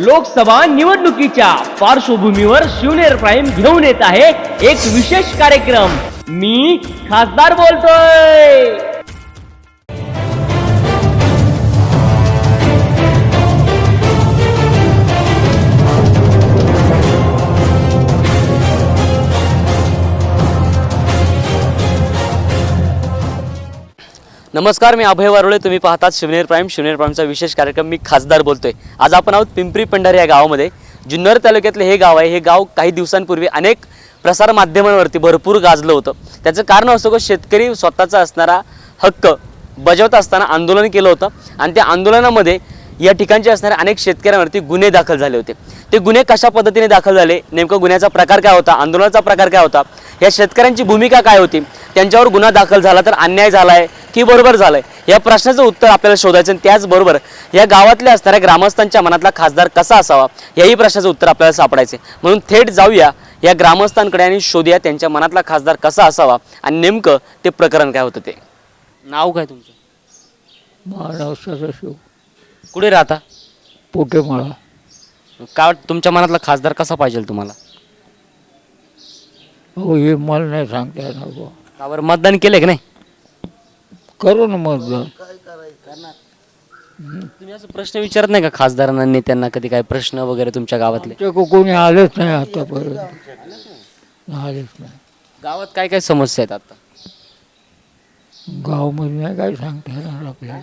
लोकसभा निवडणुकीच्या पार्श्वभूमीवर शिवनेर प्राईम घेऊन येत आहे एक विशेष कार्यक्रम. मी खासदार बोलतोय. नमस्कार मी अभय वारुळे. तुम्ही पाहतात शिवनेर प्राईम. शिवनेर प्राईमचा विशेष कार्यक्रम. मी खासदार बोलतोय. आज आपण आहोत पिंपरी पंढारी या गावामध्ये. जुन्नर तालुक्यातले हे गाव आहे. हे गाव काही दिवसांपूर्वी अनेक प्रसारमाध्यमांवरती भरपूर गाजलं होतं. त्याचं कारण असं की शेतकरी स्वतःचा असणारा हक्क बजावत असताना आंदोलन केलं होतं. आणि त्या आंदोलनामध्ये या ठिकाणचे असणाऱ्या अनेक शेतकऱ्यांवरती गुन्हे दाखल झाले होते. ते गुन्हे कशा पद्धतीने दाखल झाले? नेमकं गुन्ह्याचा प्रकार काय होता? आंदोलनाचा प्रकार काय होता? या शेतकऱ्यांची भूमिका काय होती? त्यांच्यावर गुन्हा दाखल झाला तर अन्याय झाला आहे की बरोबर झालं आहे या प्रश्नाचं उत्तर आपल्याला शोधायचं आणि त्याचबरोबर या गावातल्या असणाऱ्या ग्रामस्थांच्या मनातला खासदार कसा असावा? याही प्रश्नाचं उत्तर आपल्याला सापडायचे म्हणून थेट जाऊया या ग्रामस्थांकडे आणि शोधूया त्यांच्या मनातला खासदार कसा असावा आणि नेमकं ते प्रकरण काय होतं ते? नाव काय तुमचं? महाराव सदाशिव कुठे राहता? पोटे मला काय वाटतं तुमच्या मनातला खासदार कसा पाहिजे तुम्हाला? हो हे मला नाही सांगता येणार बुवा. का बरं मतदान केलंय की नाही? करू ना मतदान. तुम्ही असं प्रश्न विचारत नाही का खासदारांना नेत्यांना कधी काय प्रश्न वगैरे तुमच्या गावातले? ते को- कोणी आलेच नाही आतापर्यंत. आलेच नाही. गावात काय काय समस्या आहेत आता? गावामध्ये नाही काय सांगता येणार आपल्याला.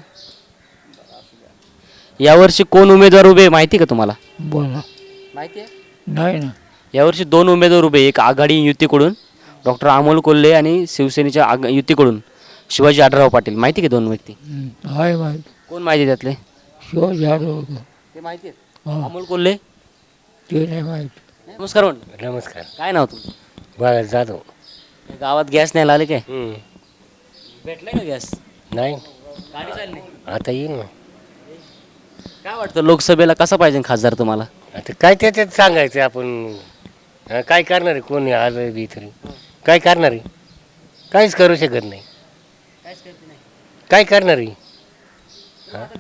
यावर्षी कोण उमेदवार उभे आहे माहिती का तुम्हाला? बोला माहिती आहे? नाही ना. यावर्षी दोन उमेदवार उभे आहे. एक आघाडी युतीकडून डॉक्टर अमोल कोल्हे आणि शिवसेनेच्या आग युतीकडून शिवाजी आढराव पाटील. माहिती का दोन व्यक्ती? हं, आहे माहीत. कोण माहिती आहे त्यातले? ते माहिती हा. अमोल कोल्हे? ते नाही माहीत. नमस्कार नमस्कार. काय नाव तुमचं? बाळा जाधव गावात गॅस नाही आले काय? भेटलाय का गॅस? नाही. गाडी चालली आता येईल ना काय वाटतं लोकसभेला कसा पाहिजे खासदार तुम्हाला? आता काय त्याच्यात सांगायचं आपण? हा, काय करणार आहे कोणी आलं बी तरी? काय करणार आहे? काहीच करू शकत नाही. काय करणार आहे?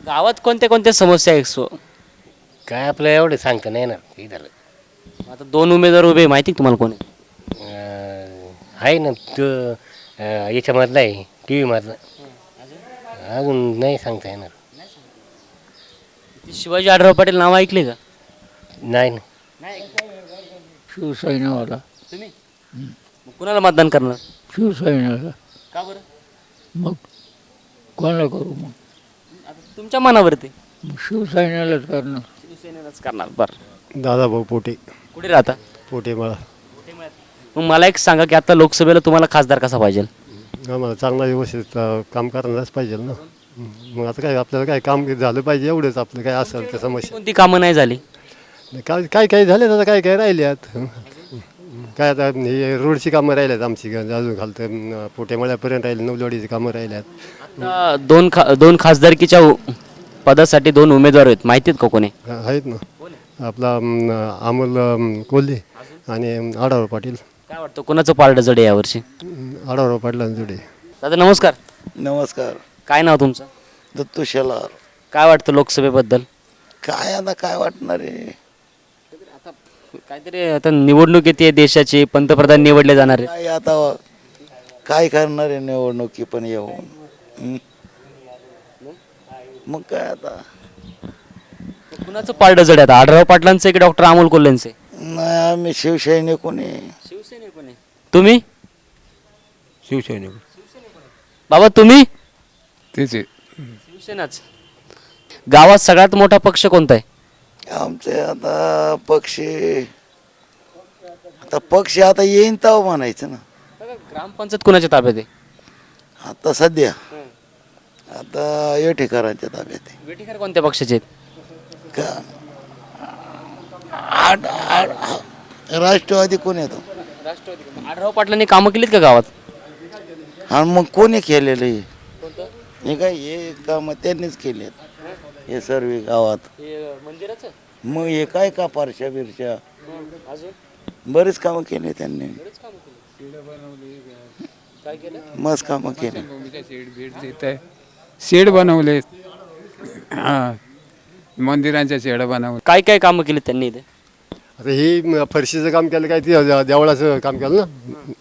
गावात कोणत्या कोणत्या समस्या आहेत सो? काय आपलं एवढं सांगता नाही येणार हे झालं. आता दोन उमेदवार उभे आहे, माहिती का तुम्हाला कोण? आहे? अं, आहे ना तो अं, याच्यामधला आहे टी व्हीमधला अजून नाही सांगता येणार. शिवाजी आढराव पाटील नाव ऐकले का? नाही ना शिवसेनेवाला. तुम्ही? मग कुणाला मतदान करणार? शिवसेनेला का बरं? मग कोणाला करू मग? आता तुमच्या मनावरती मग शिवसेनेलाच करणार. शिवसेनेलाच करणार. बरं. दादाभाऊ पोटे. कुठे राहता? पोटे मला मग मला एक सांगा की आता लोकसभेला तुम्हाला खासदार कसा पाहिजे? आम्हाला चांगला व्यवस्थित अं, काम करणारच पाहिजे ना. मग आता काय आपल्याला काय काम झालं पाहिजे एवढंच आपलं काय असेल ते समस्या. कोणती कामं नाही झाली? काय काय काय झाले आता काय काय राहिल्यात? काय आता हे रोडची कामं राहिल्यात आमची अजून घालतं पोटेमळ्यापर्यंत राहिले नवलवाडीची कामं राहिल्यात. आता दोन खा दोन खासदारकीच्या उ- पदासाठी दोन उमेदवार आहेत. माहिती आहेत का कोणी? आहेत ना. आपला अमोल अं, कोल्हे आणि आढाव पाटील. काय वाटतं कोणाचं पारडं जड आहे यावर्षी? आढाव पाटलांजुडे दादा नमस्कार. नमस्कार. काय नाव तुमचं? दत्तू शेलार. काय वाटतं लोकसभेबद्दल? काय आता काय वाटणार आहे? काहीतरी आता निवडणूक येते देशाची पंतप्रधान निवडले जाणार आहे काय आता काय करणार आहे निवडणुकी पण येऊन? हं? मग काय आता? कुणाचं पारडं जड आहे आता? आढराव पाटलांचं की डॉक्टर अमोल कोल्हेंचे? नाही आम्ही शिवसैनिक आहे शिवसेने कोणी? तुम्ही? शिवसेने बाबा तुम्ही? तेच आहे. शिवसेनाच. गावात सगळ्यात मोठा पक्ष कोणता आहे? आमचे आता पक्षी आता पक्षी आता येईन ताव म्हणायचं ना. ग्रामपंचायत कुणाच्या ताब्यात आहे? आता सध्या. आता येठेकरांच्या ताब्यात आहे. वेटीकर कोणत्या पक्षाचे आहेत? का? आठ आठ राष्ट्रवादी कोण येतो राष्ट्रवादी. आढराव पाटलांनी कामं केलीत का गावात? आणि मग कोणी केलेलं आहे? हे काय हे काम त्यांनीच केलेत. हे सर्व गावात. मंदिराचं? मग हे काय का पारशा बिरशा? बरेच कामं केले त्यांनी. मस्त कामं केले. शेड भेट देत आहे शेड बनवले. हां. मंदिरांच्या शेडं बनवून काय काय कामं केली त्यांनी इथे? आता ही म- फरशीचं काम केलं काय ती देवळाचं काम केलं ना?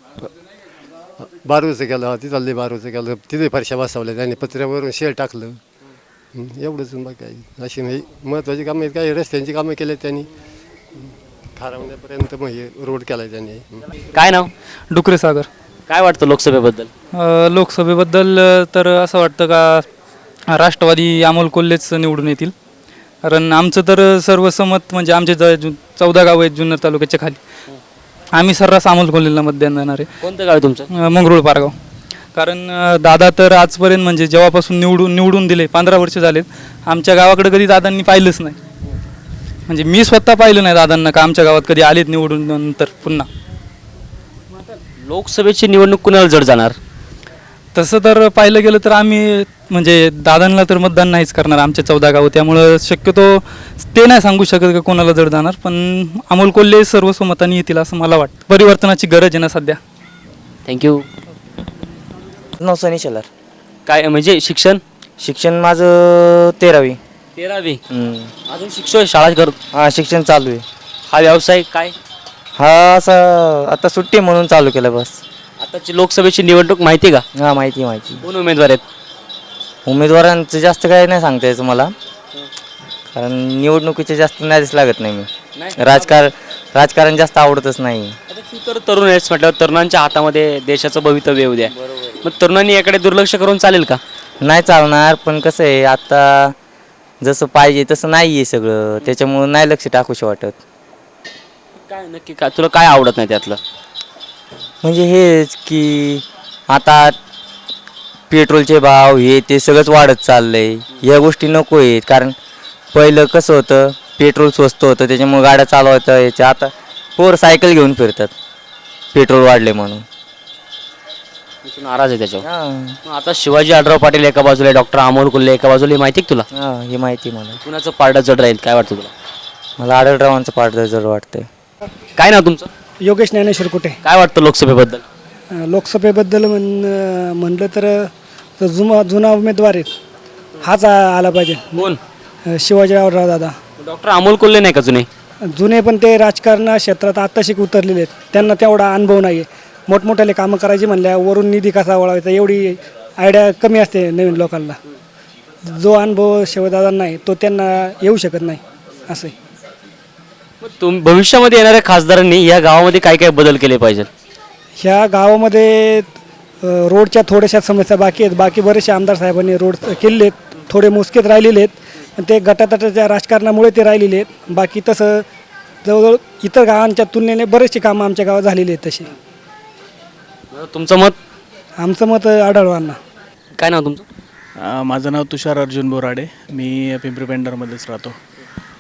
बारूचं केलं ती चालली बारूचं केलं तिथे फरशा बसवल्या त्यांनी पत्र्यावरून शेळ टाकलं. हं, एवढंच मग काय अशी म्हणजे महत्त्वाची कामं आहेत काय रस्त्यांची कामं केली त्यांनी. खारावण्यापर्यंत मग हे रोड केला त्यांनी. हं. काय नाव? डुकरे सागर. काय वाटतं लोकसभेबद्दल? अ, लोकसभेबद्दल अ, तर असं वाटतं का राष्ट्रवादी अमोल कोल्हेच निवडून येतील. कारण आमचं तर सर्वसमत म्हणजे आमचे चौदा गाव आहेत जुन्नर तालुक्याच्या खाली. आम्ही सर्रास अमोल कोल्हेला मतदान देणार आहे. कोणतं गाव आहे तुमचं? अ, मंगरुळ पारगाव. कारण अ, दादा तर आजपर्यंत म्हणजे जेव्हापासून निवडून निवडून दिले पंधरा वर्ष झालेत आमच्या गावाकडे कधी दादांनी पाहिलंच नाही. म्हणजे मी स्वतः पाहिलं नाही दादांना का आमच्या गावात कधी आलेत निवडून नंतर पुन्हा. लोकसभेची निवडणूक कुणाला जड जाणार? तसं तर पाहिलं गेलं तर आम्ही म्हणजे दादांना तर मतदान नाहीच करणार आमचे चौदा गाव. त्यामुळं शक्यतो ते नाही सांगू शकत का कोणाला जड जाणार पण अमोल कोल्हे सर्वस्वमताने येतील असं मला वाटतं. परिवर्तनाची गरज आहे ना सध्या. थँक्यू नाव सनी शेलार. काय म्हणजे शिक्षण? शिक्षण माझं तेरावी. तेरावी? हम्म. अजून शिक्षण शाळा कर? हा शिक्षण चालू आहे. हा व्यवसाय काय? हा असा आता सुट्टी आहे म्हणून चालू केलं बस. आताची लोकसभेची निवडणूक माहिती आहे का? हा माहिती माहिती कोण उमेदवार आहेत? उमेदवारांचं जास्त काही नाही सांगता यायचं मला. कारण निवडणुकीचे जास्त नादीच लागत नाही मी. राजकारण राजकारण जास्त आवडतच नाही. आता तू तर तरुण आहेस म्हटल्यावर तरुणांच्या हातामध्ये देशाचं भवितव्य येऊ द्या. मग तरुणांनी याकडे दुर्लक्ष करून चालेल का? नाही चालणार पण कसं आहे आता जसं पाहिजे तसं नाही आहे सगळं. त्याच्यामुळं नाही लक्ष टाकूशी वाटत. काय नक्की काय तुला काय आवडत नाही त्यातलं? म्हणजे हेच की आता पेट्रोलचे भाव हे ते सगळंच वाढत चाललंय. या गोष्टी नको आहेत. कारण पहिलं कसं होतं पेट्रोल स्वस्त होतं त्याच्यामुळे गाड्या चालवता याच्या आता पोर सायकल घेऊन फिरतात. पेट्रोल वाढले म्हणून. तू नाराज आहे त्याच्यावर. हां. मग आता शिवाजी आढराव पाटील एका बाजूला डॉक्टर अमोल कोल्हे एका बाजूला हे माहिती आहे का तुला? हां हे माहिती आहे मला. कुणाचं पारडं जड राहील काय वाटतं तुला? मला आढळरावांचं पाठ जर वाटतंय. काय नाव तुमचं? योगेश ज्ञानेश्वर कुठे? काय वाटतं लोकसभेबद्दल? अं, लोकसभेबद्दल म्हण म्हणलं तर अं, जुना जुना उमेदवार आहेत. हाच आ- आला पाहिजे. कोण? अं, शिवाजीराव दादा. डॉक्टर अमोल कोल्हे नाही का जुने? जुने पण ते राजकारण क्षेत्रात आत्ताशिक उतरलेले आहेत. त्यांना तेवढा अनुभव नाही आहे मोठमोठ्याले कामं करायची म्हणल्या वरून निधी कसा वळवायचा एवढी आयडिया कमी असते नवीन लोकांना. जो अनुभव शिवदादांना आहे तो त्यांना येऊ शकत नाही असं आहे तुम भविष्यामध्ये येणाऱ्या खासदारांनी या गावामध्ये काय काय बदल केले पाहिजे ह्या गावामध्ये अ, रोडच्या थोड्याशा समस्या बाकी आहेत. बाकी बरेचसे आमदार साहेबांनी रोड केलेले आहेत. थोडे मोजकेत राहिलेले आहेत. पण ते गटातटाच्या राजकारणामुळे ते राहिलेले आहेत. बाकी तसं जवळजवळ इतर गावांच्या तुलनेने बरेचशी कामं आमच्या गावात झालेली आहेत तशी तुमचं मत? आमचं मत आढळवांना काय नाव तुमचं? अ, माझं नाव तुषार अर्जुन बोराडे. मी पिंपरी पेंडरमध्येच राहतो.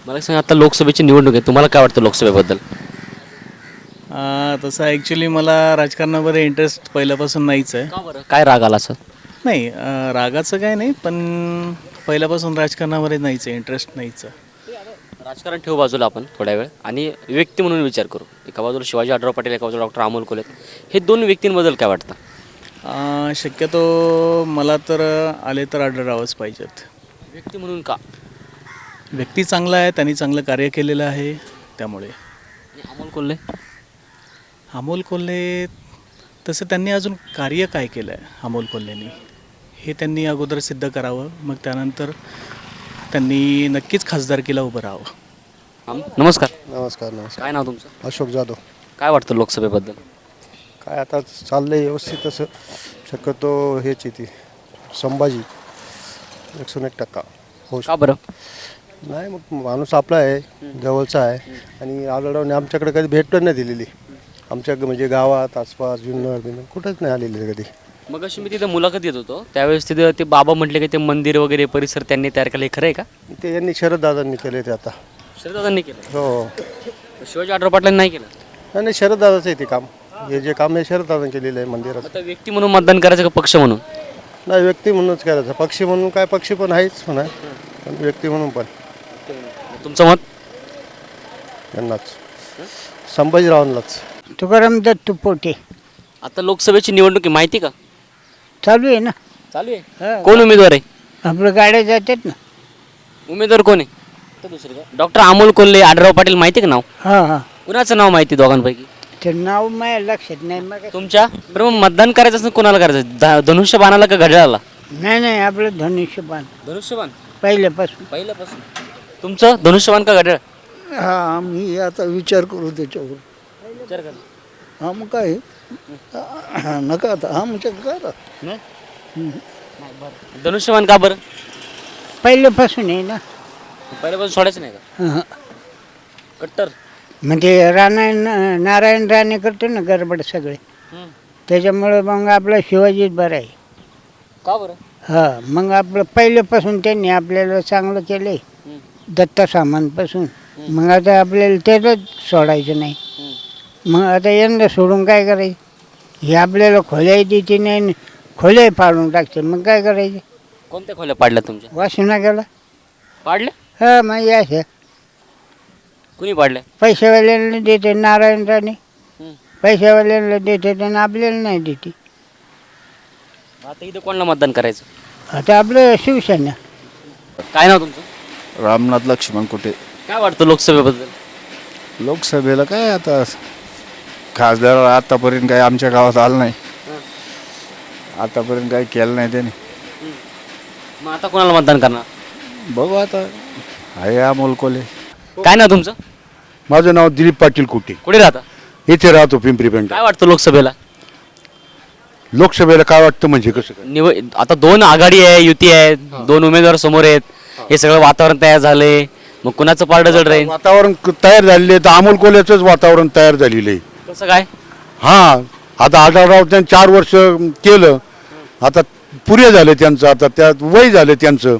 मला सांगा आता लोकसभेची निवडणूक आहे तुम्हाला काय वाटतं लोकसभेबद्दल? अ, तसं ॲक्च्युली मला राजकारणामध्ये इंटरेस्ट पहिल्यापासून नाहीच आहे. काय राग आला असं नाही अ, रागाचं काय नाही पण पहिल्यापासून राजकारणामध्ये नाहीच आहे इंटरेस्ट नाहीच आहे. राजकारण ठेवू बाजूला आपण थोड्या वेळ. आणि व्यक्ती म्हणून विचार करू. एका बाजूला शिवाजी आढराव पाटील एका बाजूला डॉक्टर अमोल कोल्हे. हे दोन व्यक्तींबद्दल काय वाटतं? अ, शक्यतो मला तर आले तर आढळरावच पाहिजेत. व्यक्ती म्हणून का? व्यक्ती चांगला आहे त्यांनी चांगलं कार्य केलेलं आहे त्यामुळे. अमोल कोल्हे? अमोल कोल्हे तसं त्यांनी अजून कार्य काय केलं आहे अमोल कोल्हेनी? हे त्यांनी अगोदर सिद्ध करावं मग त्यानंतर त्यांनी नक्कीच खासदारकीला उभं राहावं. आम- नमस्कार. नमस्कार नमस्कार. काय नाव तुमचं? अशोक जाधव. काय वाटतं लोकसभेबद्दल? काय आता चाललंय व्यवस्थित असं शक्यतो हेच येते संभाजी एकशे एक टक्का. हो का बरं? नाही मग माणूस आपला आहे जवळचा आहे. आणि आढळरावने आमच्याकडे कधी भेट पण नाही दिलेली. आमच्या म्हणजे गावात आसपास जुन्नर बिन्नर कुठंच नाही आलेली कधी. मग अशी मी तिथे मुलाखत येत होतो. त्यावेळेस तिथे ते बाबा म्हटले की ते मंदिर वगैरे परिसर त्यांनी तयार केलं हे खरं आहे का? ते यांनी शरददादांनी केले ते आता. शरदादांनी केलं हो. शिवाजी आढराव पाटलांनी नाही केलं? नाही नाही शरददादाचं आहे ते काम. हे जे काम आहे शरददादांनी केलेलं आहे मंदिराचं. आता व्यक्ती म्हणून मतदान करायचं का पक्ष म्हणून? नाही व्यक्ती म्हणूनच करायचं. पक्षी म्हणून काय पक्षी पण आहेच म्हणा. पण व्यक्ती म्हणून पण. तुमचं मत? त्यांनाच संभाजीरावांनाच. तुकाराम दत्त पोटे. आता लोकसभेची निवडणूक आहे माहिती का? चालू आहे ना? चालू आहे? कोण उमेदवार आहे? आपल्या गाड्या जातात ना. उमेदवार कोण आहे? डॉक्टर अमोल कोल्हे आडराव पाटील माहिती का नाव? हां हां. कुणाचं नाव माहिती दोघांपैकी? ते नाव माझ्या लक्षात नाही मग तुमच्या? बरं मग मतदान करायचं असं कोणाला करायचं? ध- धनुष्यबाणाला का घड्याळाला? नाही नाही आपलं धनुष्यबाण. धनुष्यबाण? पहिल्यापासून. पहिल्यापासून. तुमचं? धनुष्यबाण का घड्याळ? हा मी आता विचार करू त्याच्यावर. हा मग काय? हा, नका आता. हा मग करा. धनुष्यबाण का बरं? पहिल्यापासून आहे ना. पहिल्यापासून सोडायचं नाही का? हा. कट्टर. म्हणजे रानायण नारायण राणे करतो ना गडबड सगळे. त्याच्यामुळे मग आपला शिवाजीच बरं आहे. का बरं? हा मग आपलं पहिल्यापासून त्यांनी आपल्याला चांगलं केलंय. दत्ता सामानपासून मग आता आपल्याला त्याचंच सोडायचं नाही. मग आता यंदा सोडून काय करायचं? हे आपल्याला खोल्याही देते नाही आणि खोल्याही पाडून टाकते. मग काय करायचं? कोणत्या खोल्या पाडल्या तुमच्या? वाशिना गेला पाडल्या? हा मग या अशा कुणी पाडल्या? पैशावाल्यांना देते नारायण राणे. पैशावाल्यांना देते आणि आपल्याला नाही देते. आता इथं कोणाला मतदान करायचं? आता आपलं शिवसेना. काय नाव तुमचं? रामनाथ लक्ष्मण कुठे? काय वाटतं लोकसभेबद्दल? लोकसभेला काय आता? खासदार आतापर्यंत काय आमच्या गावात आलं नाही. आतापर्यंत काय केलं नाही त्याने. मग आता कोणाला मतदान करणार? बघू आता. आहे अमोल कोले काय नाव तुमचं? माझं नाव दिलीप पाटील कुटे. कुठे राहता? इथे राहतो पिंपरी पेंट काय वाटतं लोकसभेला? लोकसभेला काय वाटतं म्हणजे कसं काय? निव आता दोन आघाडी आहे युती आहे दोन उमेदवार समोर आहेत. हे सगळं वातावरण तयार झालंय. मग कुणाचं पारडं जड राहील? वातावरण क- तयार झालेलं आहे. तर अमोल कोल्याचंच वातावरण तयार झालेलं आहे. कसं काय? हां आता आढळराव त्यांनी चार वर्ष केलं. आता पुरे झाले त्यांचं आता त्यात वय झालं त्यांचं.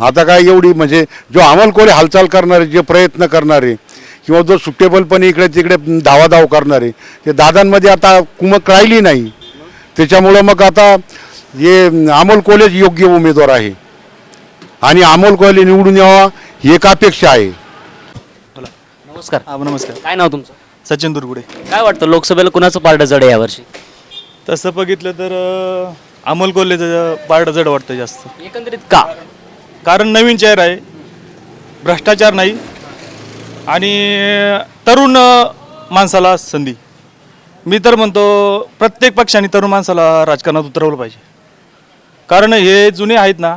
आता काय एवढी म्हणजे जो अमोल कोले हालचाल करणारे जे प्रयत्न करणारे किंवा जो सुटेबलपणे इकडे तिकडे धावाधाव करणारे ते दादांमध्ये आता कुमक राहिली नाही. त्याच्यामुळं मग आता हे अमोल कोलेच योग्य उमेदवार आहे. आणि अमोल कोले निवडून यावा ही एक अपेक्षा आहे नमस्कार. हा नमस्कार. काय नाव तुमचं? सचिन दुर्गुडे. काय वाटतं लोकसभेला कुणाचं पारडं जड आहे यावर्षी? तसं बघितलं तर अं, अमोल कोल्हेचं पारडं जड वाटतं जास्त. एकंदरीत का? कारण नवीन चेहरा आहे भ्रष्टाचार नाही आणि तरुण अं, माणसाला संधी. मी तर म्हणतो प्रत्येक पक्षाने तरुण माणसाला राजकारणात उतरवलं पाहिजे. कारण हे जुने आहेत ना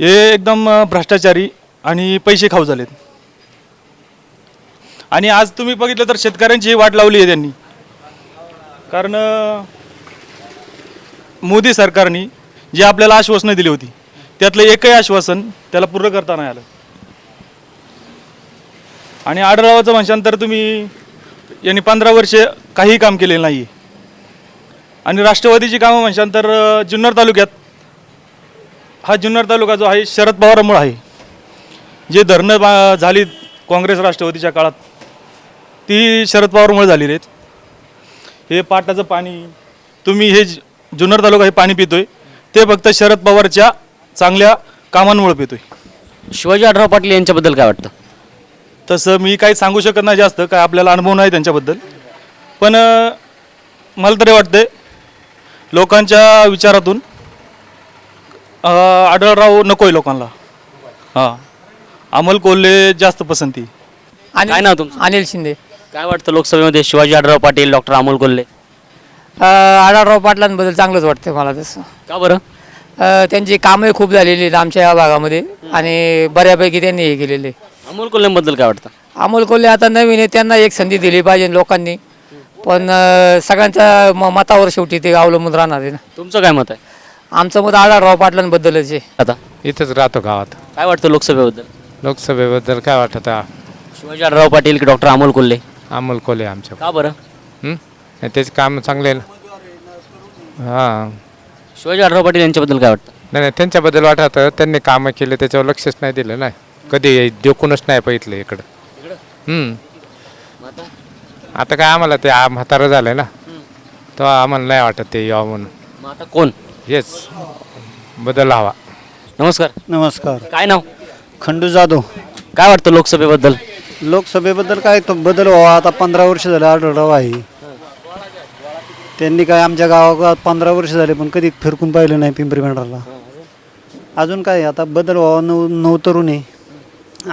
हे एकदम भ्रष्टाचारी आणि पैसे खाऊ झालेत. आणि आज तुम्ही बघितलं तर शेतकऱ्यांची वाट लावली आहे त्यांनी. कारण मोदी सरकारने जी आपल्याला आश्वासनं दिली होती त्यातलं एकही आश्वासन त्याला पूर्ण करता नाही आलं. आणि आडरावाचं म्हणशान तर तुम्ही यांनी पंधरा वर्षे काही काम केलेलं नाही आणि राष्ट्रवादीची कामं म्हणशान तर जुन्नर तालुक्यात हा जुन्नर तालुका जो आहे शरद पवारामुळे आहे. जे धरणं बा झाली काँग्रेस राष्ट्रवादीच्या काळात ती शरद पवारमुळे झालेली आहेत. हे पाटाचं पाणी तुम्ही हे जुन्नर तालुका हे पाणी पितोय ते फक्त शरद पवारच्या चांगल्या कामांमुळे पितोय. शिवाजी आढराव पाटील यांच्याबद्दल काय वाटतं? तसं मी काही सांगू शकत नाही जास्त काय आपल्याला अनुभव नाही त्यांच्याबद्दल. पण मला तरी वाटते लोकांच्या विचारातून अं, आढळराव नको आहे लोकांना. हां. अमोल कोल्हे जास्त पसंती. काय नाव तुमचं? अनिल शिंदे. काय वाटतं लोकसभेमध्ये शिवाजी आढराव पाटील डॉक्टर अमोल कोल्हे? आढळराव पाटलांबद्दल चांगलंच वाटतं मला तसं. का बरं? अ, त्यांची कामं खूप झालेली आहेत आमच्या या भागामध्ये आणि बऱ्यापैकी त्यांनी हे केलेले अमोल कोल्हेबद्दल काय वाटतं? अमोल कोल्हे आता नवीन आहे त्यांना एक संधी दिली पाहिजे लोकांनी. पण अ, सगळ्यांच्या म मतावर शेवटी ते अवलंबून राहणार आहे ना. तुमचं काय मत आहे? आमचं मत आढळराव पाटलांबद्दलच आहे. आता? इथंच राहतो गावात. काय वाटतं लोकसभेबद्दल? लोकसभेबद्दल काय वाटत शिवाजी आढराव पाटील की डॉक्टर अमोल कोल्हे? अमोल कोले आमच्या. का बरं? हं? त्याचे काम चांगले आहे ना? हां. शिवाजी पाटील यांच्याबद्दल काय वाटतं? नाही नाही त्यांच्याबद्दल वाटत. त्यांनी कामं केले त्याच्यावर लक्षच नाही दिलं ना. कधी देखूनच नाही पाहिलं इकडं. हं. आता? काय आम्हाला ते आ- म्हातारं झालं ना. तेव्हा आम्हाला नाही वाटत ते यावं म्हणून. मग आता कोण? हेच बदल हवा. नमस्कार. नमस्कार. काय नाव? खंडू जाधव. काय वाटतं लोकसभेबद्दल? लोकसभेबद्दल काय तो बदल व्हावा? आता पंधरा वर्ष झाले आढळराव आहे. त्यांनी काय आमच्या गावात पंधरा वर्ष झाले पण कधी फिरकून पाहिलं नाही पिंपरी भेंडारला अजून काय आता बदल व्हावा नऊ नऊ तरुण आहे.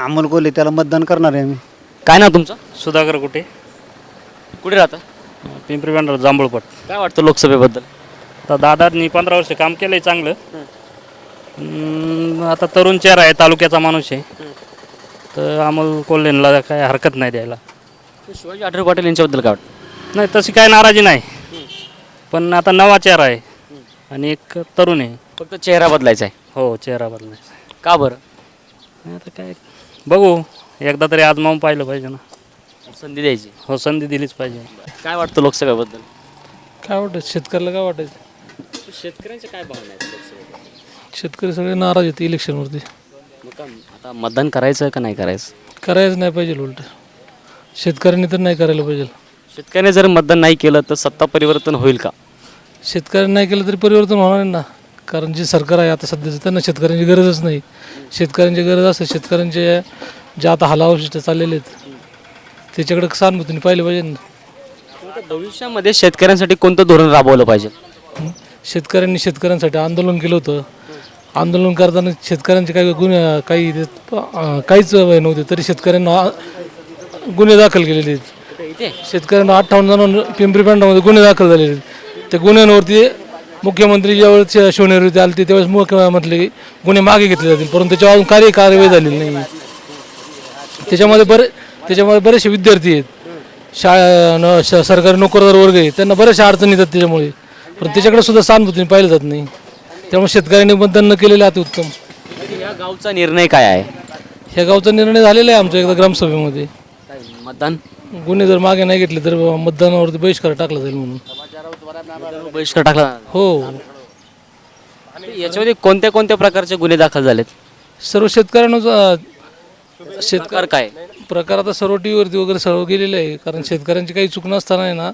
अमोल कोल्हे त्याला मतदान करणार आहे आम्ही. काय ना तुमचं? सुधाकर कुठे? कुठे राहतं? पिंपरी पेंढर जांभूळपट. काय वाटतं लोकसभेबद्दल? आता दादांनी पंधरा वर्ष काम केलंय चांगलं. आता तरुण चेहरा आहे तालुक्याचा माणूस आहे. तर अमोल कोल्हेंना काय हरकत नाही द्यायला. शिवाजी आढळराव पाटील यांच्याबद्दल काय वाटतं? नाही तशी काय नाराजी नाही. पण आता नवा चेहरा आहे आणि एक तरुण आहे. फक्त चेहरा बदलायचा आहे. हो चेहरा बदलायचा का बरं? नाही आता काय बघू. एकदा तरी आजमावून पाहिलं पाहिजे ना. संधी द्यायची. हो संधी दिलीच पाहिजे. काय वाटतं लोकसभेबद्दल? काय वाटतं? शेतकऱ्याला काय वाटायचं? शेतकऱ्यांच्या काय भावना आहेत लोकसभेबद्दल शेतकरी सगळे नाराज आहेत इलेक्शनवरती. मग का आता मतदान करायचं का नाही करायचं? करायचं नाही पाहिजे उलट. शेतकऱ्यांनी तर नाही करायला पाहिजे. शेतकऱ्याने जर मतदान नाही केलं तर सत्ता परिवर्तन होईल का? शेतकऱ्यांनी नाही केलं तरी परिवर्तन होणार नाही ना. कारण जे सरकार आहे आता सध्याचं त्यांना शेतकऱ्यांची गरजच नाही. शेतकऱ्यांची गरज असते शेतकऱ्यांचे जे आता हालावशिष्ट चाललेले आहेत त्याच्याकडे सहानुभूतीने पाहिलं पाहिजे ना. आता भविष्यामध्ये शेतकऱ्यांसाठी कोणतं धोरण राबवलं पाहिजे? हं? शेतकऱ्यांनी शेतकऱ्यांसाठी आंदोलन केलं होतं. आंदोलन करताना शेतकऱ्यांचे काही गुन्हे काही काहीच वय नव्हते तरी शेतकऱ्यांना गुन्हे दाखल केलेले आहेत. शेतकऱ्यांना अठ्ठावन्न जणांना पिंपरी पेंडामध्ये गुन्हे दाखल झालेले आहेत. त्या गुन्ह्यांवरती मुख्यमंत्री ज्यावेळेस शिवनेरीवरती आले त्यावेळेस मुख्यमंत्री गुन्हे मागे घेतले जातील. परंतु त्याच्यावर अजून कार्य कारवाई झालेली नाही. त्याच्यामध्ये बरे त्याच्यामध्ये बरेचसे विद्यार्थी आहेत. शाळा न श- सरकारी नोकरदार वर्ग आहे त्यांना बऱ्याचशा अडचणी येतात त्याच्यामुळे. पण त्याच्याकडे सुद्धा सहानुभूतीने पाहिलं जात नाही. त्यामुळे शेतकऱ्यांनी मतदान न केलेले अतिउत्तम. या गावचा निर्णय काय आहे? ह्या गावचा निर्णय झालेला आहे आमच्या एकदा ग्रामसभेमध्ये. मतदान? गुन्हे जर मागे नाही घेतले तर मतदानावरती बहिष्कार टाकला जाईल म्हणून. बहिष्कार टाकला हो. याच्यामध्ये कोणत्या कोणत्या प्रकारचे गुन्हे दाखल झालेत? सर्व शेतकऱ्यांना शेतकार काय? प्रकार आता सर्व टी व्हीवरती वगैरे सर्व गेलेले आहे. कारण शेतकऱ्यांची काही चूक नसताना आहे ना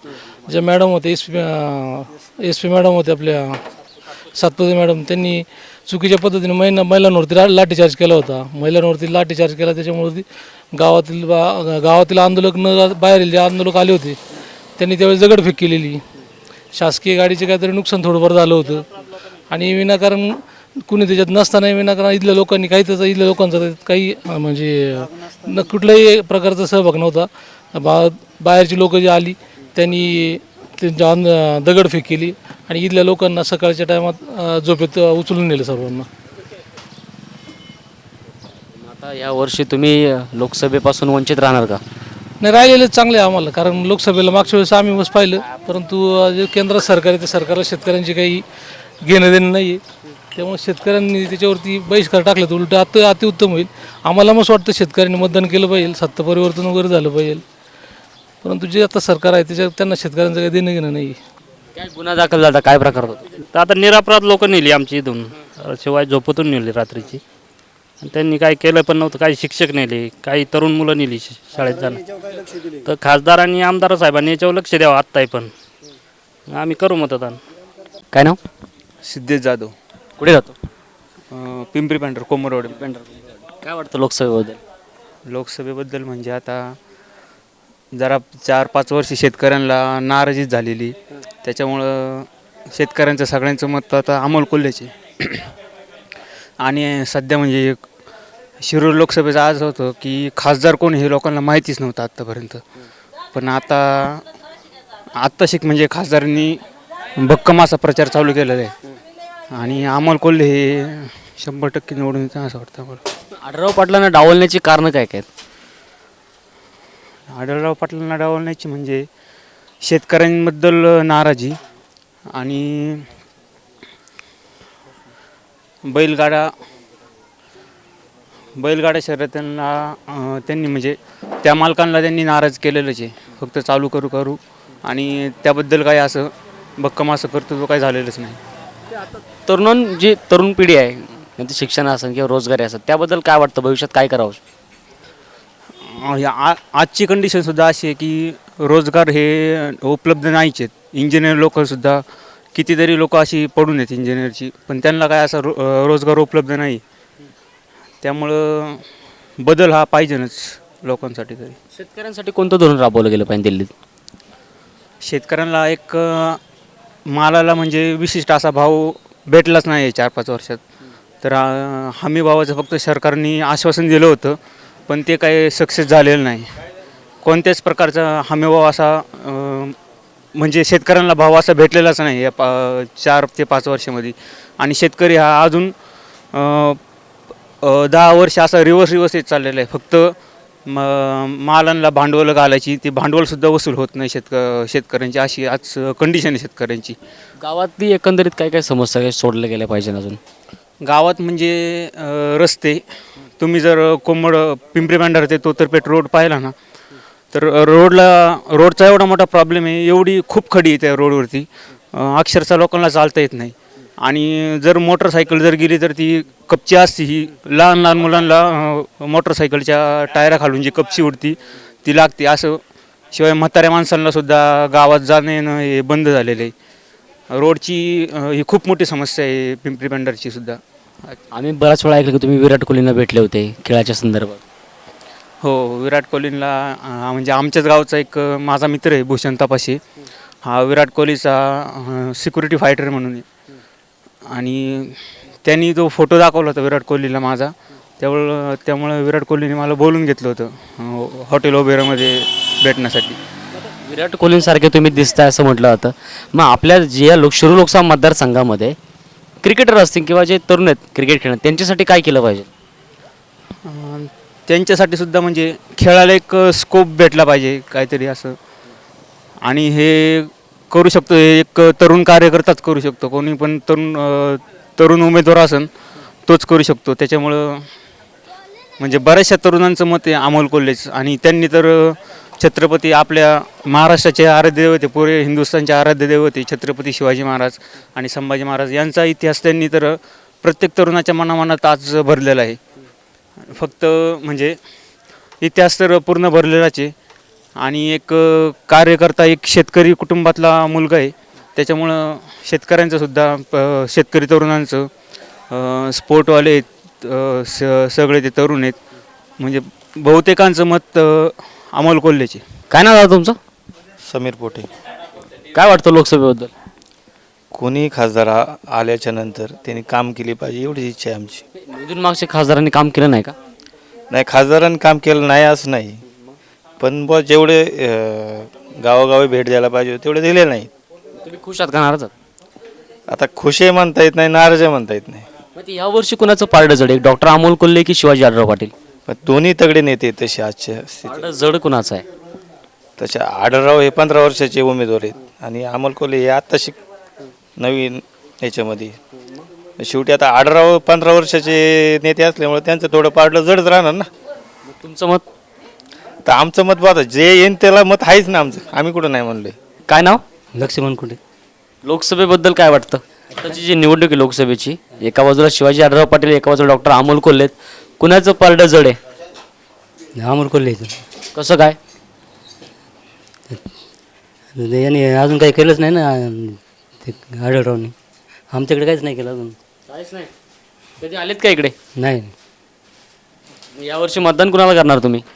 ज्या मॅडम होत्या S P S P madam होत्या आपल्या सातपदी मॅडम त्यांनी चुकीच्या पद्धतीने महिला महिलांवरती ला- लाठीचार्ज केला होता. महिलांवरती लाठीचार्ज केला त्याच्यामुळे ती गावातील बा गावातील आंदोलक न बाहेरील जे आंदोलक आले होते त्यांनी त्यावेळेस दगडफेक केलेली. शासकीय गाडीचे काहीतरी नुकसान थोडंफार झालं होतं. आणि विनाकारण कुणी त्याच्यात नसताना विनाकारण इथल्या लोकांनी काही त्याचा इथल्या लोकांचा त्याच्यात काही अं, म्हणजे न कुठल्याही प्रकारचा सहभाग नव्हता. बा बाहेरची लोकं जी आली त्यांनी त्यांच्या अंद दगडफेक केली आणि इथल्या लोकांना सकाळच्या टायमात झोपेत अं, उचलून नेलं सर्वांना. आता या वर्षी तुम्ही अ, लोकसभेपासून वंचित राहणार का? नाही राहिलेलं चांगले आहे आम्हाला कारण लोकसभेला मागच्या वेळेस आम्ही बस पाहिलं परंतु अं, जे केंद्र सरकार आहे त्या सरकारला शेतकऱ्यांची काही घेणं देणं नाही आहे त्यामुळे शेतकऱ्यांनी त्याच्यावरती बहिष्कार टाकला तर उलट अति अतिउत्तम होईल. आम्हाला मस्त वाटतं शेतकऱ्यांनी मतदान केलं पाहिजे सत्ता परिवर्तन वगैरे झालं पाहिजे. परंतु जे आता सरकार आहे त्याच्यात त्यांना शेतकऱ्यांचं काही देणं घेणं नाही काय गुन्हा दाखल झाला काय प्रकार होता? तर आता निरापराध लोक नेली आमची इथून. शिवाय झोपतून नेली रात्रीची. आणि त्यांनी काय केलं पण नव्हतं काही शिक्षक नेले काही तरुण मुलं नेली श- शाळेत जाणं. तर खासदार आणि आमदार साहेबांनी याच्यावर लक्ष द्यावं आत्ताही पण. आम्ही करू मतदान. काय नाव? सिद्धेश जाधव. कुठे राहतो अं, पिंपरी पेंढर कोमरवाडी काय वाटतं लोकसभेबद्दल? लोकसभेबद्दल म्हणजे आता जरा चार पाच वर्ष शेतकऱ्यांना नाराजीच झालेली. त्याच्यामुळं शेतकऱ्यांचं सगळ्यांचं मत आता अमोल कोल्ह्याचे आणि सध्या म्हणजे एक शिरूर लोकसभेचं आज होतं की खासदार कोण हे लोकांना माहितीच नव्हतं आत्तापर्यंत. पण आता आत्ता शिक म्हणजे खासदारांनी भक्कम असा प्रचार चालू केलेला आहे. आणि अमोल कोल्हे हे शंभर टक्के निवडून येतं असं वाटतं मला. आढळराव पाटलांना डावलण्याची कारणं काय काय आहेत? आढळराव पाटलांना डावलण्याची म्हणजे शेतकऱ्यांबद्दल नाराजी आणि बैलगाडा बैलगाडा शर्यतींना अं, त्यांनी म्हणजे त्या मालकांना त्यांनी नाराज केलेलंच आहे. फक्त चालू करू करू आणि त्याबद्दल काही असं भक्कम असं कर्तव्य काही झालेलंच नाही. तरुण जी तरुण पिढी आहे त्यांचं शिक्षण असेल किंवा रोजगारी असेल त्याबद्दल काय वाटतं? भविष्यात काय करावं? या आ आजची कंडिशनसुद्धा अशी आहे की रोजगार हे उपलब्ध नाहीच आहेत. इंजिनियर लोकसुद्धा कितीतरी लोक अशी पडून आहेत इंजिनियरची पण त्यांना काय असा रो अं, रोजगार उपलब्ध नाही. त्यामुळं बदल हा पाहिजेनच लोकांसाठी तरी. शेतकऱ्यांसाठी कोणतं धोरण राबवलं गेलं पाहिजे दिल्लीत? शेतकऱ्यांना एक अं, मालाला म्हणजे विशिष्ट असा भाव भेटलाच नाही चार पाच वर्षात. तर अं, हमी भावाचं फक्त सरकारने आश्वासन दिलं होतं पण ते काही सक्सेस झालेलं नाही. कोणत्याच प्रकारचा हमीभाव असा अं, म्हणजे शेतकऱ्यांना भाव असा भेटलेलाच नाही या पा चार ते पाच वर्षामध्ये. आणि शेतकरी हा अजून अं, दहा वर्ष असा रिवर्स रिवर्स येत चाललेला आहे. फक्त म मालांना भांडवल घालायची ती भांडवलसुद्धा वसूल होत नाही शेतक शेतकऱ्यांची. अशी आज कंडिशन आहे शेतकऱ्यांची. गावातली एकंदरीत काय काय समस्या काय सोडल्या गेल्या पाहिजे अजून? गावात म्हणजे अ, रस्ते. तुम्ही जर कोंबड पिंपरी बँडर ते तोतरपेठ रोड पाहिला ना. तर रोडला रोडचा एवढा मोठा प्रॉब्लेम आहे एवढी खूप खडी आहे त्या रोडवरती अ, अक्षरशः लोकांना चालता येत नाही. आणि जर मोटरसायकल जर गेली तर ती कपची असते ही. लहान लहान मुलांना अ, मोटरसायकलच्या टायरा खालून जी कपची उडती ती लागते. असं शिवाय म्हाताऱ्या माणसांना सुद्धा गावात जाणं येणं हे बंद झालेलं आहे रोडची अ, ही खूप मोठी समस्या आहे पिंपरी बंदरची सुद्धा. आम्ही बराच वेळा ऐकलं की तुम्ही विराट कोहलींना भेटले होते खेळाच्या संदर्भात. हो विराट कोहलींना अ, म्हणजे आमच्याच गावचा एक अ, माझा मित्र आहे भूषण तपाशे हा विराट कोहलीचा सिक्युरिटी फायटर म्हणून आहे. आणि त्यांनी तो फोटो दाखवला होता विराट कोहलीला माझा. त्यामुळं त्यामुळं विराट कोहलीने मला बोलून घेतलं होतं हॉटेल ओबेरामध्ये भेटण्यासाठी. विराट कोहलींसारखे तुम्ही दिसताय असं म्हटलं जातं. मग आपल्या जे लोक शिरू लोकसभा मतदारसंघामध्ये क्रिकेटर असतील किंवा जे तरुण आहेत क्रिकेट खेळणार त्यांच्यासाठी काय केलं पाहिजे? त्यांच्यासाठी सुद्धा म्हणजे खेळायला एक स्कोप भेटला पाहिजे काहीतरी असं. आणि हे करू शकतो. हे एक तरुण कार्यकर्ताच करू शकतो. कोणी पण तरुण तरुण उमेदवार असन तोच करू शकतो. त्याच्यामुळं म्हणजे बऱ्याचशा तरुणांचं मत आहे अमोल कोल्हेच. आणि त्यांनी तर छत्रपती आपल्या महाराष्ट्राचे आराध्य दैवत आहे पुरे हिंदुस्थानचे आराध्य दैवत छत्रपती शिवाजी महाराज आणि संभाजी महाराज यांचा इतिहास त्यांनी तर प्रत्येक तरुणाच्या मनामनात आज भरलेला आहे. फक्त म्हणजे इतिहास तर पूर्ण भरलेलाच आहे. आणि एक कार्यकर्ता एक शेतकरी कुटुंबातला मुलगा आहे. त्याच्यामुळं शेतकऱ्यांचं सुद्धा प- शेतकरी तरुणांचं स्पोर्टवाले आहेत, स सगळे ते तरुण आहेत. म्हणजे बहुतेकांचं मत अमोल कोल्हेचे. काय नाव आहे तुमचं? समीर पोटे. काय वाटतं लोकसभेबद्दल? कोणी खासदार आ- आल्याच्यानंतर त्यांनी काम केली पाहिजे एवढीच इच्छा आहे आमची. निधून मागच्या खासदारांनी काम केलं नाही का? नाही खासदारांनी काम केलं नाही असं नाही. पण बुवा जेवढे अं, गावोगावी भेट द्यायला पाहिजे तेवढे दिले नाही तुम्ही खुश आहात का नाराज आहात? आता खुशे म्हणता येत नाही नाराज म्हणता येत नाही. मग ते यावर्षी कुणाचं पारडं जड आहे? डॉक्टर अमोल कोल्हे की शिवाजी आढराव पाटील? पण दोन्ही तगडे नेते तसे आजच्या स्थितीत. पारडं जड कुणाचं आहे? तसे आढळराव हे पंधरा वर्षाचे उमेदवार आहेत आणि अमोल कोल्हे हे आत्ताशी नवीन याच्यामध्ये. शेवटी आता आढळराव पंधरा वर्षाचे नेते असल्यामुळे त्यांचं थोडं पाडलं जडच राहणार ना. तुमचं मत? तर आमचं मत बघा जे येईन त्याला मत आहेच ना आमचं. आम्ही कुठं नाही म्हणलोय. काय नाव? लक्ष्मण कुंडे. लोकसभेबद्दल काय वाटतं? आताची जी निवडणूक आहे लोकसभेची एका बाजूला शिवाजी आढराव पाटील एका बाजूला डॉक्टर अमोल कोल्हे आहेत. कुणाचं पारडं जड आहे? अमोल कोल्हेचं कसं काय? यांनी अजून काही केलंच नाही ना ते आढळरावनी. आमच्याकडे काहीच नाही केलं अजून. काहीच नाही. कधी आलेत का इकडे? नाही. यावर्षी मतदान कुणाला करणार तुम्ही? अं,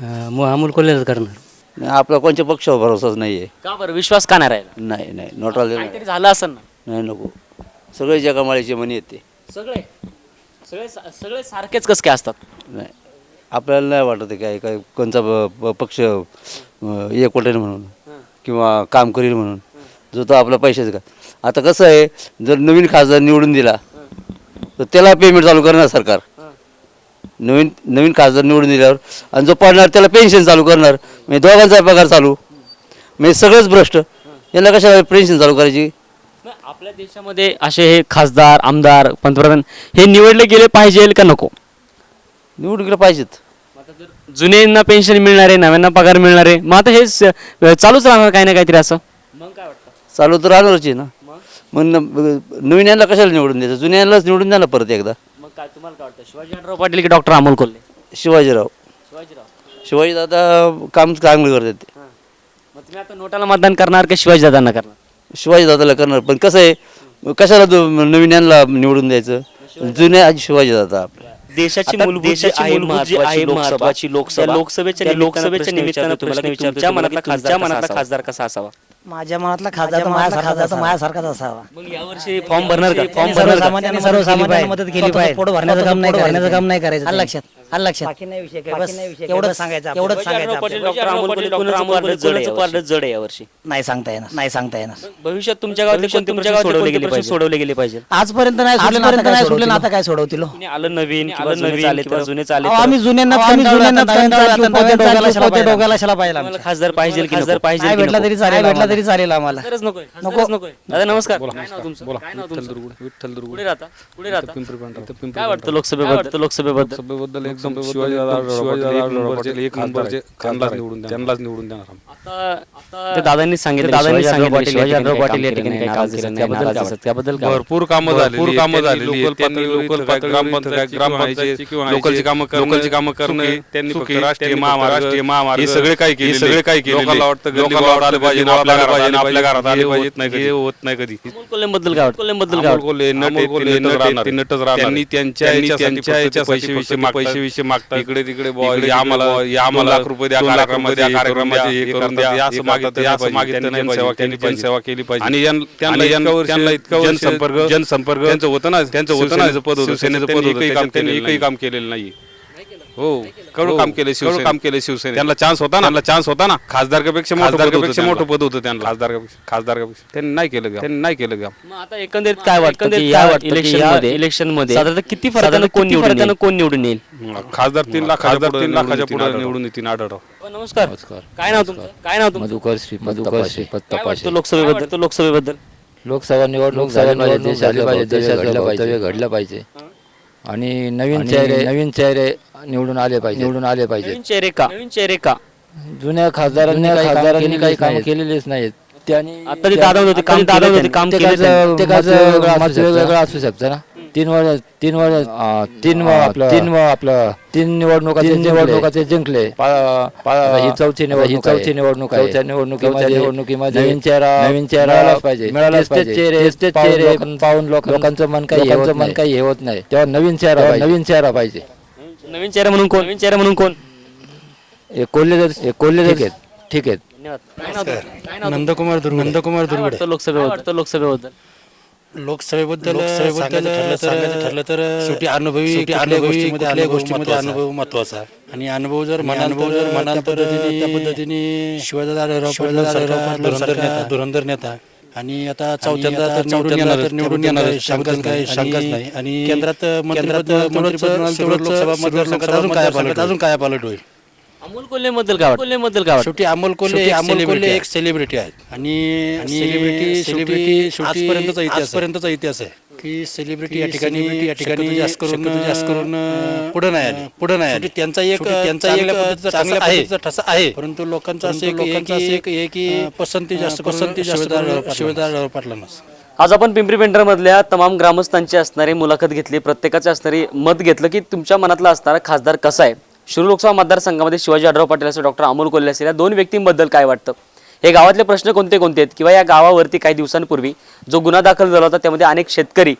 मग अमोल कोल्हेच करणार. आपला कोणत्या पक्षावर भरोसाच नाही आहे का बरं? विश्वास का नाही राहिला? नाही नाही नोटाला काहीतरी झालं असेल ना? नाही नको. सगळे जगामाळ्याचे म्हणी येते सगळे? सगळे सा- सगळे सारखेच कस काय असतात? नाही. आपल्याला नाही वाटत काय काय कोणता प- प- पक्ष अं, एक वाटेल म्हणून किंवा काम करील म्हणून. जो तो आपल्या पैशाचं का. आता कसं आहे जर नवीन खासदार निवडून दिला तर त्याला पेमेंट चालू करणार सरकार. नवीन नवीन खासदार निवडून दिल्यावर आणि जो पडणार त्याला पेन्शन चालू करणार. म्हणजे दोघांचा पगार चालू. म्हणजे सगळंच भ्रष्ट. यांना कशा पेन्शन चालू करायची? नाही, आपल्या देशामध्ये असे हे खासदार आमदार पंतप्रधान हे निवडले गेले पाहिजे का नको? निवडून गेलं पाहिजेत. जुन्यांना पेन्शन मिळणार आहे नव्यांना पगार मिळणार आहे मग आता हे स- चालूच राहणार काही ना काहीतरी असं? चालू तर राहणारच आहे ना. मग? न- नवीन यांना कशाला निवडून द्यायचं? जुन्या यांनाच निवडून द्या ना परत एकदा. मग काय तुम्हाला काय वाटतं? शिवाजी आढराव पाटील की डॉक्टर अमोल कोल्हे? शिवाजीराव. शिवाजीराव. शिवाजी दादा काम चांगलं करतात ते. मग तुम्ही आता नोटाला मतदान करणार का शिवाजी दादांना करणार? शिवाजी दादाला करणार पण कसं आहे कशाला दो- नवीन यांना निवडून द्यायचं? जुन्या आधी शिवाजी दादा आपल्या देशाची आता मूलभूत जी देशाची आहे मूलभूत जी लोकसभा, महत्त्वाची लोकसभा, त्या लोकसभेच्या निमित्तानं लोकसभेच्या प्रश्न निमित्तानं विचारतो तुम्हाला तुमच्या मनातला कसा असावा? खासदार कसा असावा? माझ्या मनातला खासदार तर माझ्यासारखाच असावा. मग यावर्षी फॉर्म भरणार का? फॉर्म सर्वसामान्यांना सर्वसामान्यांना मदत केली पाहिजे. पोट भरण्याचं काम नाही भरण्याचं काम नाही करायचं लक्षात. आलं लक्षात बाकी नाही विषय काय, बाकी बस नाही विषय काय, एवढंच बस सांगायचं एवढंच. सांगायचं आपल्याला. डॉक्टर अमोल जड आहे यावर्षी? पारडं जड आहे यावर्षी नाही सांगता येणार नाही सांगता येणार भविष्यात तुमच्या गावात भविष्यात तुमच्या गावात सोडवले कोणते गेले प्रश्न पाहिजे सोडवले गेले पाहिजे आजपर्यंत नाही सोडलं, आजपर्यंत आता नाही काय सोडवतील. सोडलं, आता काय सोडवतील हो? कुणी आलं नवीन आलं जुने नवीन किंवा तर जुने चाले अहो, आम्ही जुन्यांनाच अहो, आम्ही डोक्याला शाला पाहिजे. खासदार पाहिजे की खासदार नको? पाहिजे भेटला नको? तरी चालेल भेटला आम्हाला. तरी चालेल आम्हाला नकोय नकोय दादा नमस्कार काय नाव तुमचं काय नाव तुमचं विठ्ठल दुर्गुड कुठे राहता कुठे राहता पिंपरी पांढरा काय वाटतं लोकसभेबद्दल लोकसभेबद्दल लोकसभेबद्दल एकदम शिवाजी पाटील एक नंबरचे त्यांनाच निवडून त्यांनाच निवडून देणार आम्ही. ते दादांनी सांगितलं दादांनी शिवाजी सांगितलं पाटील शिवाजी या ठिकाणी पाटील या काही ठिकाणी काम केलं केलं. त्याबद्दल भरपूर कामं भरपूर झालेली कामं. त्यांनी लोकल ग्रामपंचायत किंवा लोकलची कामं लोकलची कामं करणं त्यांनी फक्त राष्ट्रीय फक्त महामार्ग हे सगळे काय केले हे सगळे काय केलेले. लोकांना वाटतं लोकांना आले पाहिजे आपल्या घरात आले आले पाहिजे, आपल्या घरात आले पाहिजे होत नाही हे कधी. होत नाही कधी कोल्हेबद्दल काय कोल्हेबद्दल काय? कोल्हे नट नटच राहणार. ते नटच राहणार. त्यांनी त्यांच्या त्यांच्या फक्त याच्यासाठी पैसे मागतात. इकडे तिकडे बुवा, इकडे आम्हाला हे आम्हाला लाख रुपये द्या, कार्यक्रमाचे, हे करून असं मागितलं असं मागितलं नाही जनसेवा पाहिजे. केली पाहिजे. जनसेवा केली पाहिजे आणि यां- त्यांना इतका यां- त्यांना जनसंपर्क जनसंपर्क त्यांचं होतं ना त्यांचं होतं ना पद होतं, शिवसेनेचं त्यांनी पद होतं त्यांनी एकही. काम केलेलं नाही हो. कडू हो, काम केले कडू कडू काम केले शिवसेने त्यांना चान्स होता ना? त्यांना चान्स होता ना? खासदारपेक्षा खासदारपेक्षा मोठं पद होतं त्यांना खासदारपेक्षा खासदारपेक्षा त्यांनी नाही केलं का त्यांनी नाही केलं का मग आता एकंदरीत काय वाटतं की या इलेक्शनमध्ये इलेक्शनमध्ये साधारणतः किती फरकानं कोण निवडून? कोण निवडून येईल? खासदार तीन लाख खासदार तीन लाखाच्या पुढे. निवडून येतील आढळराव नमस्कार. काय नाव तुमचं? काय नाव तुमचं? मधुकर तपाशे. काय वाटतं लोकसभेबद्दल? तो लोकसभेबद्दल? लोकसभा निवडणूक झाली पाहिजे पाहिजे घडलं पाहिजे. आणि नवीन चेहरे नवीन चेहरे निवडून आले पाहिजे निवडून आले पाहिजे नवीन चेहरे का? नवीन चेहरे का? जुन्या खासदारांनी खासदारांनी काही काम केलेलेच नाहीत. त्यांनी आता ते दादा होते काम दादा होते काम केले वेगवेगळं असू शकतं ना. तीन वर्ष तीन वर्ष अं, तीन आपलं तीन आपलं. तीन निवडणुका तीन निवडणुका ते जिंकले. ही चौथी निवडणूक ही चौथी निवडणूक आहे. चौथ्या निवडणुकीमध्ये निवडणुकीमध्ये नवीन चेहरा नवीन चेहरा पाहिजे. मिळालाच पाहिजे. चेहरे चेहरे पाहून लोक- लोकांचं मन काही लोकांचं मन काही हे होत नाही. तेव्हा नवीन चेहरा. नवीन चेहरा पाहिजे. नवीन चेहरा म्हणून कोण? नवीन चेहरा म्हणून कोण? हे कोल्हे जर- हे कोल्हे ठीक आहेत आहेत धन्यवाद? नंदकुमार दुर्गुडे. नंदकुमार दुर्गुडे लोकसभेबद्दल? लोकसभेबद्दल? लोकसभेबद्दल लोकसभेबद्दल सांगायचं ठरलं तर शेवटी अनुभवी अनुभवी अनुभव गोष्टीमध्ये. अनुभव महत्त्वाचा? आणि अनुभव जर आणि म्हणाल अनुभव जर म्हणाल तर पद्धतीने त्या पद्धतीने शिवाजीराव धुरंधर नेता. आणि आता चौथ्यांदा तर निवडून येणार तर निवडून येणार शंकाच नाही. शंकाच नाही. आणि केंद्रात मंत्रिपद तेवढं लोकसभा मतदारसंघात अजून काय अजून काय पालट होईल. अमोल कोल्हेबद्दल काय वाटतं? कोल्हेबद्दल काय वाटतं? शेवटी अमोल कोल्हे शेवटी अमोल कोल्हे आहे. एक सेलिब्रिटी आहेत. आणि celebrity- सेलिब्रिटी शेवटी आजपर्यंतचा इतिहास आजपर्यंतचा इतिहास आहे. की सेलिब्रिटी या ठिकाणी या ठिकाणी जास्त करून जास्त करून, पुढे नाही आले. पुढे नाही आले. त्यांचा एक त्यांचा एक चांगल्या पद्धतीचा ठसा आहे. परंतु लोकांचा असं लोकांचं असं एक आहे की, पसंती जास्त पसंती जास्त शिवेदार- शिवेदार पाटलांनाच. आज आपण पिंपरी पेंढरमधल्या तमाम ग्रामस्थांची असणारी मुलाखत घेतली. प्रत्येकाची असणारी मत घेतलं की तुमच्या मनातला असणारा खासदार कसा आहे? शिरूर लोकसभा मतदारसंघामध्ये शिवाजी आढराव पाटील असं डॉक्टर अमोल कोल्हे असेल या दोन व्यक्तींबद्दल काय वाटतं? हे गावातले प्रश्न कोणते कोणते आहेत? किंवा या गावावरती काही दिवसांपूर्वी जो गुन्हा दाखल झाला होता त्यामध्ये अनेक शेतकरी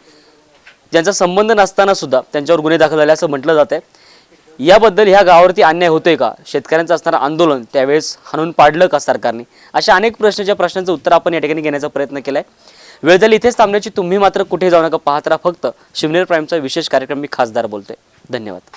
ज्यांचा संबंध नसताना सुद्धा त्यांच्यावर गुन्हे दाखल झाले असं म्हटलं जात आहे याबद्दल ह्या गावावरती अन्याय होतोय का? शेतकऱ्यांचं असणारं आंदोलन त्यावेळेस हाणून पाडलं का सरकारने? अशा अनेक प्रश्नाच्या प्रश्नांचं उत्तर आपण या ठिकाणी घेण्याचा प्रयत्न केला आहे वेळ झाली इथेच थांबण्याची तुम्ही मात्र कुठे जाऊ नका पाहत राहा फक्त शिवनेर प्राईमचा विशेष कार्यक्रम मी खासदार बोलतोय. धन्यवाद.